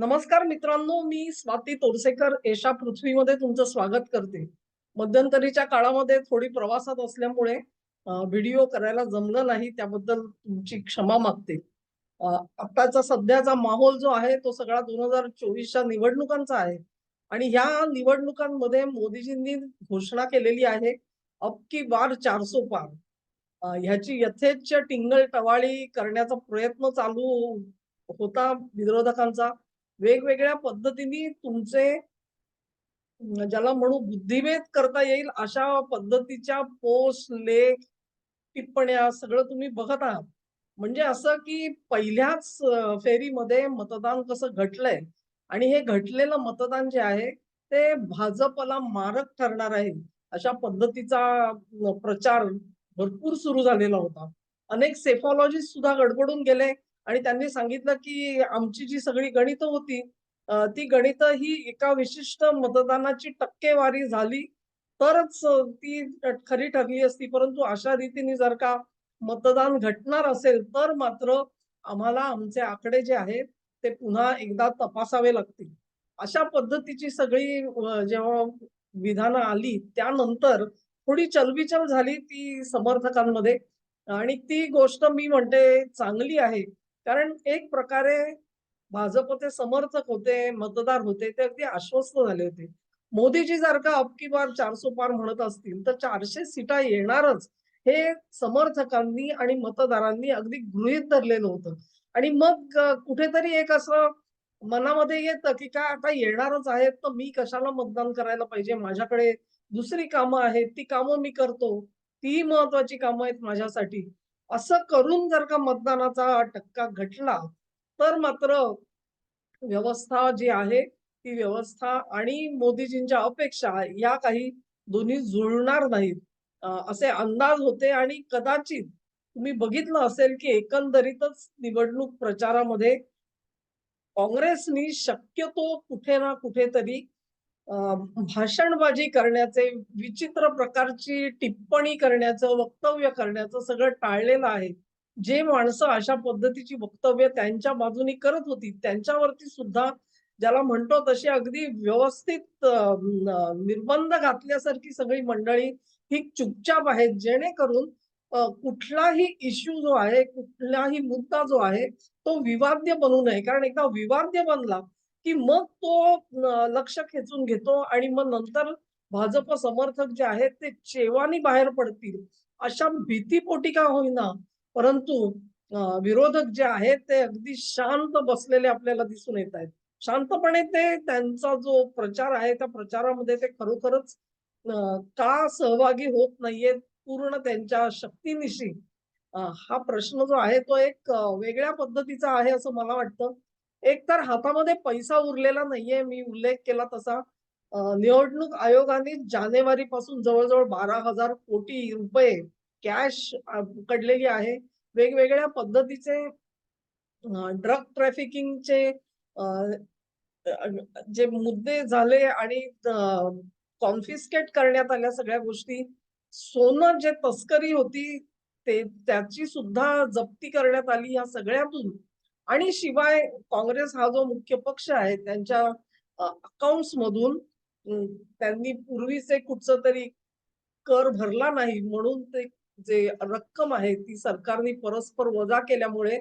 नमस्कार मित्रांनो मी स्वाती तोरसेकर एशा पृथ्वीमध्ये तुमचं स्वागत करते. मध्यंतरीच्या काळामध्ये थोडी प्रवासात असल्यामुळे व्हिडिओ करायला जमलं नाही त्याबद्दल तुमची क्षमा मागते. आताचा आत्ताचा सध्याचा माहोल जो आहे तो सगळा दोन हजार चोवीसच्या निवडणुकांचा आहे. आणि ह्या निवडणुकांमध्ये मोदीजींनी घोषणा केलेली आहे अब की बार चारसो पार. ह्याची यथेच्छ टिंगल टवाळी करण्याचा प्रयत्न चालू होता विरोधकांचा. वेगवेगळ्या पद्धतीने तुमचे ज्याला म्हणू बुद्धिभेद करता येईल अशा पद्धतीच्या पोस्ट लेख टिप्पण्या सगळं तुम्ही बघत आहात. म्हणजे असं की पहिल्याच फेरीमध्ये मतदान कसं घटलंय आणि हे घटलेलं मतदान जे आहे ते भाजपला मारक ठरणार आहे अशा पद्धतीचा प्रचार भरपूर सुरू झालेला होता. अनेक सेफॉलॉजिस्ट सुद्धा गडबडून गेले आणि त्यांनी सांगितलं की आमची जी सगळी गणितं होती ती गणितं ही एका विशिष्ट मतदानाची टक्केवारी झाली तरच ती खरी ठरली असती. परंतु अशा रीतीने जर का मतदान घटणार असेल तर मात्र आम्हाला आमचे आकडे जे आहेत ते पुन्हा एकदा तपासावे लागतील. अशा पद्धतीची सगळी जेव्हा विधानं आली त्यानंतर थोडी चलबिचल झाली ती समर्थकांमध्ये. आणि ती गोष्ट मी म्हणते चांगली आहे. कारण एक प्रकारे भाजपचे समर्थक होते मतदार होते ते अगदी आश्वस्त झाले होते. मोदीजी जर का अबकी बार चारसो पार म्हणत असतील तर चारशे सीटा येणारच हे समर्थकांनी आणि मतदारांनी अगदी गृहीत धरलेलं होतं. आणि मग कुठेतरी एक असं मनामध्ये येतं की काय आता येणारच आहेत तर मी कशाला मतदान करायला पाहिजे? माझ्याकडे दुसरी कामं आहेत ती कामं मी करतो. ती महत्वाची कामं आहेत माझ्यासाठी. असं करून जर का मतदानाचा टक्का घटला तर मात्र व्यवस्था जी आहे ती व्यवस्था आणि मोदीजींच्या अपेक्षा या काही दोन्ही जुळणार नाहीत. असे अंदाज होते आणि कदाचित तुम्ही बघितलं असेल की एकंदरीतच निवडणूक प्रचारामध्ये काँग्रेसनी शक्यतो कुठे ना कुठेतरी भाषणबाजी करण्याचे विचित्र प्रकारची टिप्पणी करण्याचं वक्तव्य करण्याचं सगळं टाळलेलं आहे. जे माणसं अशा पद्धतीची वक्तव्य त्यांच्या बाजूनी करत होती त्यांच्यावरती सुद्धा ज्याला म्हणतो तशी अगदी व्यवस्थित निर्बंध घातल्यासारखी सगळी मंडळी ही चुपचाप आहेत. जेणेकरून कुठलाही इश्यू जो आहे कुठलाही मुद्दा जो आहे तो विवाद्य बनू नये. कारण एकदा विवाद्य बनला की मग तो लक्ष खेचून घेतो आणि मग नंतर भाजप समर्थक जे आहेत ते चेवानी बाहेर पडतील. अशा भीतीपोटी का होईना. परंतु विरोधक जे आहेत ते अगदी शांत बसलेले आपल्याला दिसून येत आहेत. शांतपणे ते त्यांचा जो प्रचार आहे त्या प्रचारामध्ये ते खरोखरच का सहभागी होत नाहीयेत पूर्ण त्यांच्या शक्तीनिशी. हा प्रश्न जो आहे तो एक वेगळ्या पद्धतीचा आहे असं मला वाटतं. एक तर हातामध्ये पैसा उरलेला नाहीये मी उल्लेख केला तसा. निवडणूक आयोगाने जानेवारी पासून जवळजवळ बारा हजार कोटी रुपये कॅश पकडलेली आहे. वेगवेगळ्या पद्धतीचे ड्रग ट्रॅफिकिंगचे जे मुद्दे झाले आणि कॉन्फिस्केट करण्यात आल्या सगळ्या गोष्टी. सोनं जे तस्करी होती ते त्याची सुद्धा जप्ती करण्यात आली या सगळ्यातून. आणि शिवाय काँग्रेस हा जो मुख्य पक्ष आहे त्यांच्या अकाउंट्स मधून त्यांनी त्यांनी पूर्वीचे कुठचं तरी कर भरला नाही म्हणून ते जे रक्कम आहे ती सरकारने परस्पर वजा केल्यामुळे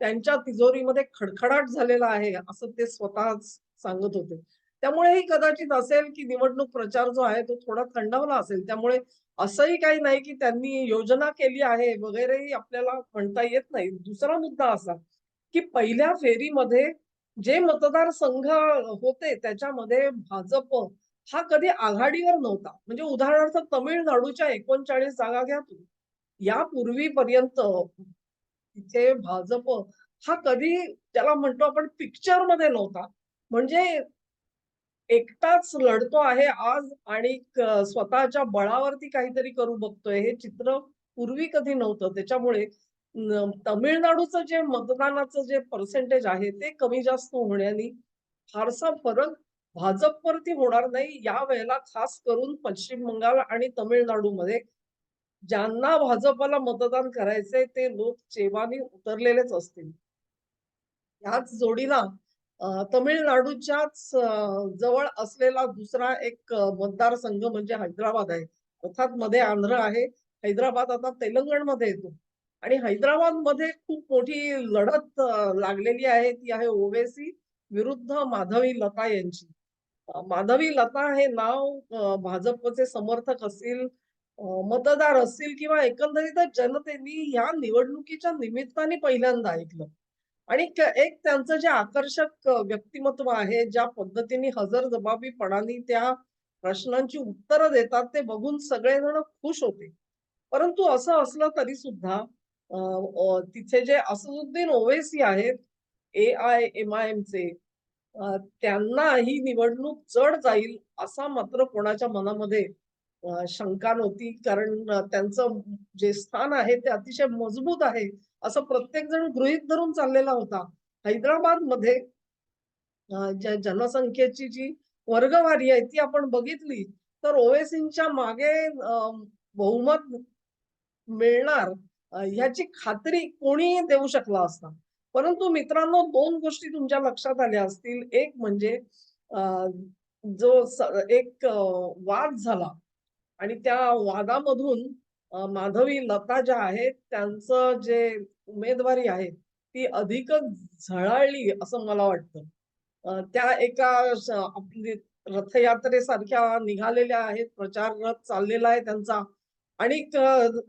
त्यांच्या तिजोरीमध्ये खडखडाट झालेला आहे असं ते स्वतःच सांगत होते. त्यामुळेही कदाचित असेल की निवडणूक प्रचार जो आहे तो थोडा थंडावला असेल. त्यामुळे असंही काही नाही की त्यांनी योजना केली आहे वगैरेही आपल्याला म्हणता येत नाही. दुसरा मुद्दा असा की पहिल्या फेरीमध्ये जे मतदारसंघ होते त्याच्यामध्ये भाजप हा कधी आघाडीवर नव्हता. म्हणजे उदाहरणार्थ तमिळनाडूच्या एकोणचाळीस जागा घ्या तुम्ही. यापूर्वीपर्यंत तिथे भाजप हा कधी त्याला म्हणतो आपण पिक्चरमध्ये नव्हता. म्हणजे एकटाच लढतो आहे आज आणि स्वतःच्या बळावरती काहीतरी करू बघतोय हे चित्र पूर्वी कधी नव्हतं. त्याच्यामुळे तमिळनाडूचं जे मतदानाचं जे पर्सेंटेज आहे ते कमी जास्त होण्याने फारसा फरक भाजपवरती होणार नाही या वेळेला खास करून पश्चिम बंगाल आणि तमिळनाडूमध्ये ज्यांना भाजपला मतदान करायचंय ते लोक चेवानी उतरलेलेच असतील याच जोडीला तमिळनाडूच्याच जवळ असलेला दुसरा एक मतदारसंघ म्हणजे हैदराबाद आहे. अर्थात मध्ये आंध्र आहे. हैदराबाद आता तेलंगणमध्ये येतो आणि हैदराबादमध्ये खूप मोठी लढत लागलेली आहे. ती आहे ओवेसी विरुद्ध माधवी लता यांची. माधवी लता हे नाव भाजपचे समर्थक असतील, मतदार असतील किंवा एकंदरीतच जनतेने या निवडणुकीच्या निमित्ताने पहिल्यांदा ऐकलं. आणि एक त्यांचं जे आकर्षक व्यक्तिमत्व आहे, ज्या पद्धतीने हजर जबाबीपणाने त्या प्रश्नांची उत्तरं देतात, ते बघून सगळेजण खुश होते. परंतु असं असलं तरी सुद्धा तिथे जे असदुद्दीन ओवेसी आहेत, ए आय एमआयएम चे त्यांना ही निवडणूक जड जाईल असा मात्र कोणाच्या मनामध्ये शंका नव्हती. कारण त्यांचं जे स्थान आहे ते अतिशय मजबूत आहे, असं प्रत्येक जण गृहीत धरून चाललेला होता. हैदराबादमध्ये मध्ये ज्या जनसंख्येची जी वर्गवारी आहे ती आपण बघितली, तर ओवेसींच्या मागे बहुमत मिळणार ह्याची खात्री कोणीही देऊ शकला असता. परंतु मित्रांनो दोन गोष्टी तुमच्या लक्षात आल्या असतील. एक म्हणजे जो एक वाद झाला आणि त्या वादामधून माधवी लता ज्या आहेत, त्यांचं जे उमेदवारी आहे, ती अधिकच झळाळली असं मला वाटतं. त्या एका रथयात्रेसारख्या निघालेल्या आहेत. प्रचार रथ चाललेला आहे त्यांचा आणि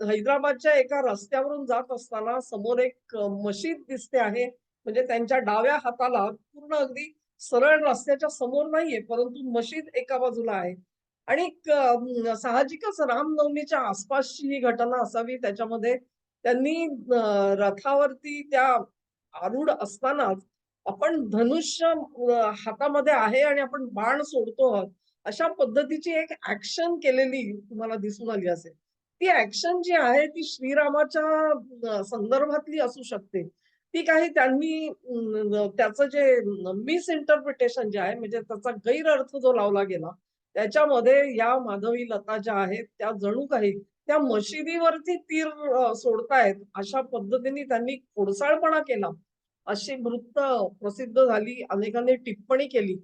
हैदराबादच्या एका रस्त्यावरून जात असताना समोर एक मशीद दिसते आहे. म्हणजे त्यांच्या डाव्या हाताला पूर्ण अगदी सरळ रस्त्याच्या समोर नाहीये, परंतु मशीद एका बाजूला आहे. आणि साहजिकच रामनवमीच्या आसपासची ही घटना असावी. त्याच्यामध्ये त्यांनी रथावरती त्या आरूढ असतानाच आपण धनुष्य हातामध्ये आहे आणि आपण बाण सोडतो आहोत. अशा पद्धतीची एक ऍक्शन केलेली तुम्हाला दिसून आली असेल. ती ऍक्शन जी आहे ती श्रीरामाच्या संदर्भातली असू शकते. ती काही त्यांनी त्याचं जे मिस इंटरप्रिटेशन जे आहे म्हणजे त्याचा गैरअर्थ जो लावला गेला, त्याच्यामध्ये या माधवी लता ज्या आहेत त्या जणू काही त्या मशिदीवरती तीर सोडतायत अशा पद्धतीने त्यांनी खोडसाळपणा केला. अशी वृत्त प्रसिद्ध झाली. अनेकांनी टिप्पणी केली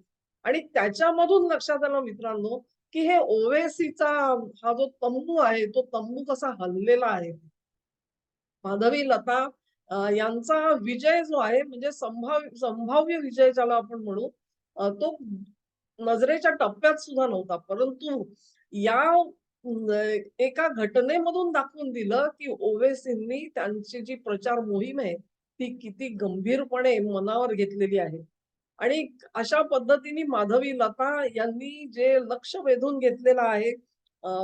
आणि त्याच्यामधून लक्षात आलं मित्रांनो, की हे ओवेसीचा हा जो तंबू आहे, तो तंबू कसा हललेला आहे. माधवी लता यांचा विजय जो आहे म्हणजे संभाव्य संभाव्य विजय ज्याला आपण म्हणू तो नजरेच्या टप्प्यात सुद्धा नव्हता. परंतु या एका घटनेमधून दाखवून दिलं, की ओवेसींनी त्यांची जी प्रचार मोहीम आहे, ती किती गंभीरपणे मनावर घेतलेली आहे. आणि अशा पद्धतीने माधवी लता यांनी जे लक्ष वेधून घेतलेलं आहे,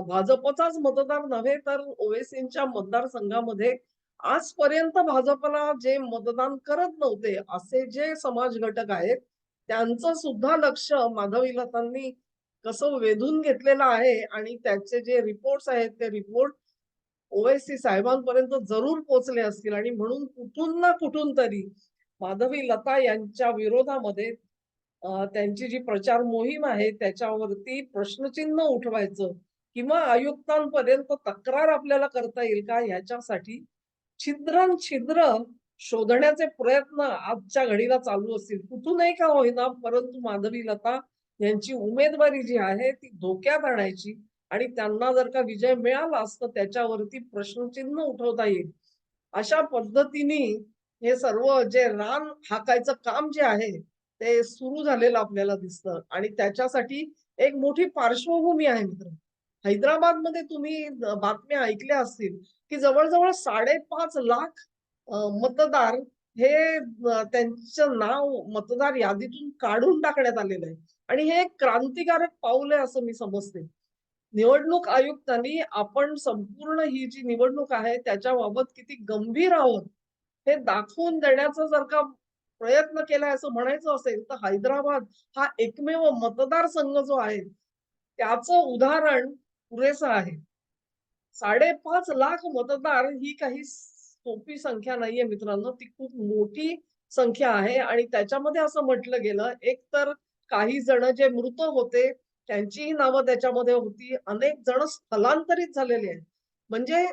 भाजपचाच मतदार नव्हे तर ओवेसींच्या मतदारसंघामध्ये आजपर्यंत भाजपला जे मतदान करत नव्हते, असे जे समाज घटक आहेत, त्यांचं सुद्धा लक्ष माधवी लतांनी कसं वेधून घेतलेलं आहे आणि त्याचे जे रिपोर्ट्स आहेत, ते रिपोर्ट ओवेसी साहेबांपर्यंत जरूर पोहोचले असतील आणि म्हणून कुठून ना कुठून तरी माधवी लता यांच्या विरोधामध्ये त्यांची जी प्रचार मोहीम आहे त्याच्यावरती प्रश्नचिन्ह उठवायचं किंवा आयुक्तांपर्यंत तक्रार आपल्याला करता येईल का ह्याच्यासाठी छिद्रन-छिद्र शोधण्याचे प्रयत्न आजच्या घडीला चालू असतील. कुठूनही का होईना, परंतु माधवी लता यांची उमेदवारी जी आहे ती धोक्यात आणायची आणि त्यांना जर का विजय मिळालाच तर त्याच्यावरती प्रश्नचिन्ह उठवता येईल. अशा पद्धतीने हे सर्व जे रान हाकायचं काम जे आहे, ते सुरू झालेलं आपल्याला दिसतं आणि त्याच्यासाठी एक मोठी पार्श्वभूमी आहे मित्र. हैदराबादमध्ये तुम्ही बातम्या ऐकल्या असतील, की जवळजवळ साडेपाच लाख मतदार हे त्यांचं नाव मतदार यादीतून काढून टाकण्यात आलेलं आहे आणि हे एक क्रांतिकारक पाऊल आहे असं मी समजते. निवडणूक आयुक्तांनी आपण संपूर्ण ही जी निवडणूक आहे त्याच्याबाबत किती गंभीर आहोत, हे दाखवून देण्याचा जर का प्रयत्न केलाय असं म्हणायचं असेल, तर हैदराबाद हा एकमेव मतदारसंघ जो आहे, त्याचं उदाहरण पुरेसं आहे. 5.5 लाख मतदार ही काही सोपी संख्या नाहीये मित्रांनो. ती खूप मोठी संख्या आहे आणि त्याच्यामध्ये असं म्हटलं गेलं, एक तर काही जण जे मृत होते, त्यांचीही नावं त्याच्यामध्ये होती. अनेक जण स्थलांतरित झालेले आहेत. म्हणजे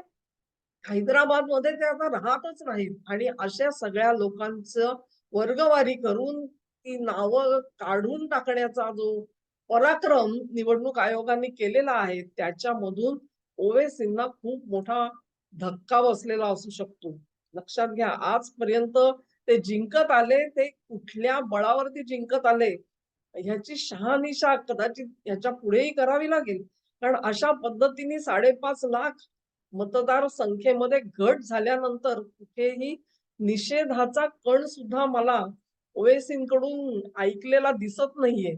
हैदराबादमध्ये ते आता राहतच नाहीत. आणि अशा सगळ्या लोकांचं वर्गवारी करून ती नावं काढून टाकण्याचा जो पराक्रम निवडणूक आयोगाने केलेला आहे त्याच्यामधून ओवेसींना खूप मोठा धक्का बसलेला असू शकतो. लक्षात घ्या आजपर्यंत ते जिंकत आले ते कुठल्या बळावरती जिंकत आले ह्याची शहानिशा कदाचित ह्याच्या पुढेही करावी लागेल. कारण अशा पद्धतीने साडेपाच लाख मतदार संख्येमध्ये घट झाल्यानंतर कुठेही निषेधाचा कण सुद्धा मला ओवेसींकडून ऐकलेला दिसत नाहीये.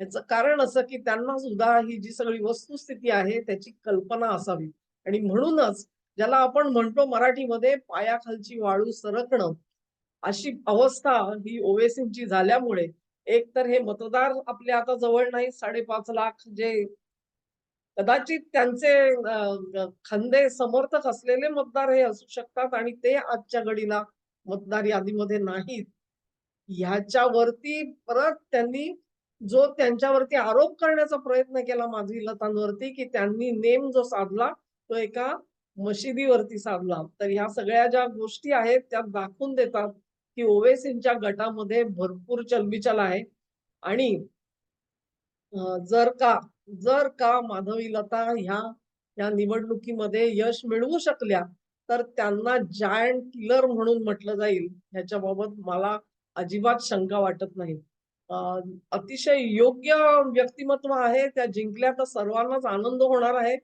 याचं कारण असं की त्यांना सुद्धा ही जी सगळी वस्तुस्थिती आहे त्याची कल्पना असावी. आणि म्हणूनच ज्याला आपण म्हणतो मराठीमध्ये पायाखालची वाळू सरकणं अशी अवस्था ही ओवेसींची झाल्यामुळे एक तर हे मतदार आपले आता जवळ नाही साडेपाच लाख जे कदाचित त्यांचे खंदे समर्थक असलेले मतदार हे असू शकतात आणि ते आजच्या घडीला मतदार यादीमध्ये नाहीत. ह्याच्यावरती परत त्यांनी जो त्यांच्यावरती आरोप करण्याचा प्रयत्न केला माझी लतांवरती की त्यांनी नेम जो साधला तो एका मशिदीवरती साधला. तर ह्या सगळ्या ज्या गोष्टी आहेत त्या दाखवून देतात की ओवेसींच्या गटामध्ये भरपूर चलबिचल आहे. आणि जर का जर का माधवी लता ह्या या निवडणुकीमध्ये यश मिळवू शकल्या तर त्यांना जायंट किलर म्हणून म्हटलं जाईल. ह्याच्याबाबत मला अजिबात शंका वाटत नाही. अतिशय योग्य व्यक्तिमत्व आहे. त्या जिंकल्या तर सर्वांनाच आनंद होणार आहे.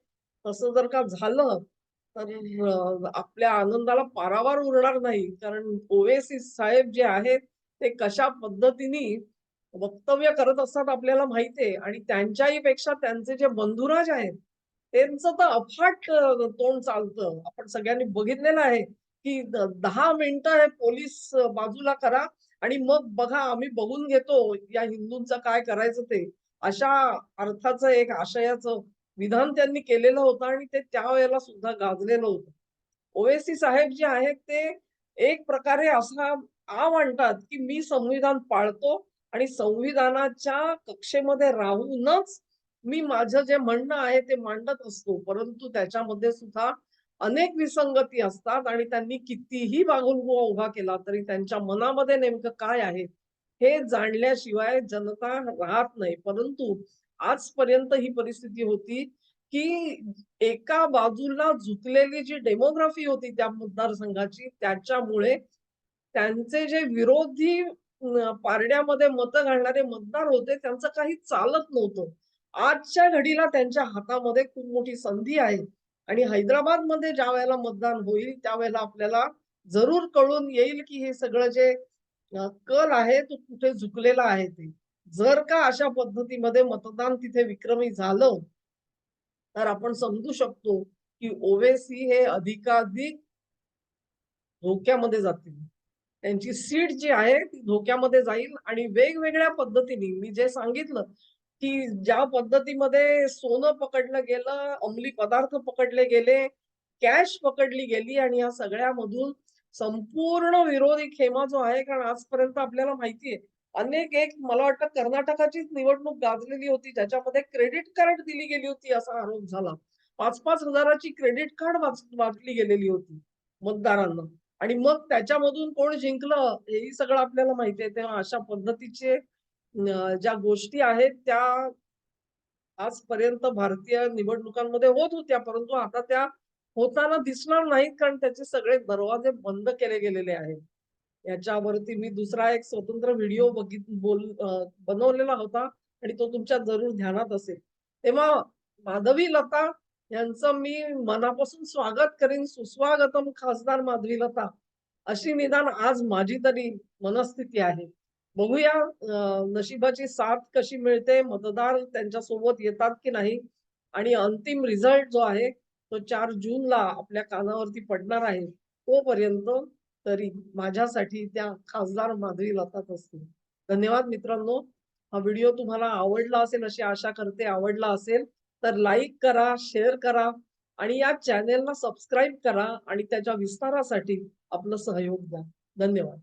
तसं जर का झालं तर आपल्या आनंदाला पारावार उरणार नाही. कारण ओवेसी साहेब जे आहेत ते कशा पद्धतीने वक्तव्य करत असतात आपल्याला माहितीये आणि त्यांच्याही पेक्षा त्यांचे जे बंधुराज आहेत त्यांचं तर अफाट तोंड चालतं. आपण सगळ्यांनी बघितलेलं आहे की दहा मिनिटं हे पोलीस बाजूला करा आणि मग बघा आम्ही बघून घेतो या हिंदूंचं काय करायचं ते. अशा अर्थाचं एक आशयाचं विधान त्यांनी केलेलं होतं आणि ते त्यावेळेला सुद्धा गाजलेलं होतं. ओवेसी साहेब जे आहेत ते एक प्रकारे असा आ म्हणतात की मी संविधान पाळतो आणि संविधानाच्या कक्षेमध्ये राहूनच मी माझं जे म्हणणं आहे ते मांडत असतो. परंतु त्याच्यामध्ये सुद्धा अनेक विसंगती असतात आणि त्यांनी कितीही बागुलबुवा उभा केला तरी त्यांच्या मनामध्ये नेमकं काय आहे हे जाणल्याशिवाय जनता राहत नाही. परंतु आजपर्यंत ही परिस्थिती होती की एका बाजूला झुकलेली जी डेमोग्राफी होती त्या मतदारसंघाची त्याच्यामुळे त्यांचे जे विरोधी पारड्यामध्ये मत घालणारे मतदार होते त्यांचं काही चालत नव्हतं. आजच्या घडीला त्यांच्या हातामध्ये खूप मोठी संधी आहे आणि हैदराबादमध्ये ज्या वेळेला मतदान होईल त्यावेळेला आपल्याला जरूर कळून येईल की हे सगळं जे कल आहे तो कुठे झुकलेला आहे ते. जर का अशा पद्धतीमध्ये मतदान तिथे विक्रमी झालं तर आपण समजू शकतो की ओवेसी हे अधिकाधिक धोक्यामध्ये जातील. त्यांची सीट जी आहे ती धोक्यामध्ये जाईल आणि वेगवेगळ्या पद्धतीने मी जे सांगितलं की ज्या पद्धतीमध्ये सोनं पकडलं गेलं अंमली पदार्थ पकडले गेले कॅश पकडली गेली आणि या सगळ्यामधून संपूर्ण विरोधी खेमा जो आहे कारण आजपर्यंत आपल्याला माहितीये अनेक एक मला वाटतं कर्नाटकाचीच निवडणूक गाजलेली होती ज्याच्यामध्ये क्रेडिट कार्ड दिली गेली होती असा आरोप झाला. पाच पाच हजाराची क्रेडिट कार्ड वाचली गेलेली होती मतदारांना. आणि मग त्याच्यामधून कोण जिंकलं हेही सगळं आपल्याला माहिती आहे. तेव्हा अशा पद्धतीचे ज्या गोष्टी आहेत त्या आजपर्यंत भारतीय निवडणुकांमध्ये होत होत्या. परंतु आता त्या होताना दिसणार नाहीत कारण त्याचे सगळे दरवाजे बंद केले गेलेले आहेत. याच्यावरती मी दुसरा एक स्वतंत्र व्हिडिओ बघित बोल बनवलेला होता आणि तो तुमच्या जरूर ध्यानात असेल. तेव्हा माधवी लता यांचं मी मनापासून स्वागत करीन सुस्वागतम खासदार माधवी लता अशी निदान आज माझी तरी मनस्थिती आहे. बघूया नशिबाची साथ कशी मिळते मतदार त्यांच्यासोबत येतात की नाही आणि अंतिम रिझल्ट जो आहे तो चार जूनला आपल्या कानावरती पडणार आहे तोपर्यंत तरी माझ्यासाठी त्या खासदार माधवी लतात असतील. धन्यवाद मित्रांनो. हा व्हिडिओ तुम्हाला आवडला असेल अशी आशा करते आवडला असेल तर लाईक करा शेअर करा आणि या चॅनेलला सबस्क्राईब करा आणि त्याच्या विस्तारासाठी आपलं सहयोग द्या. धन्यवाद.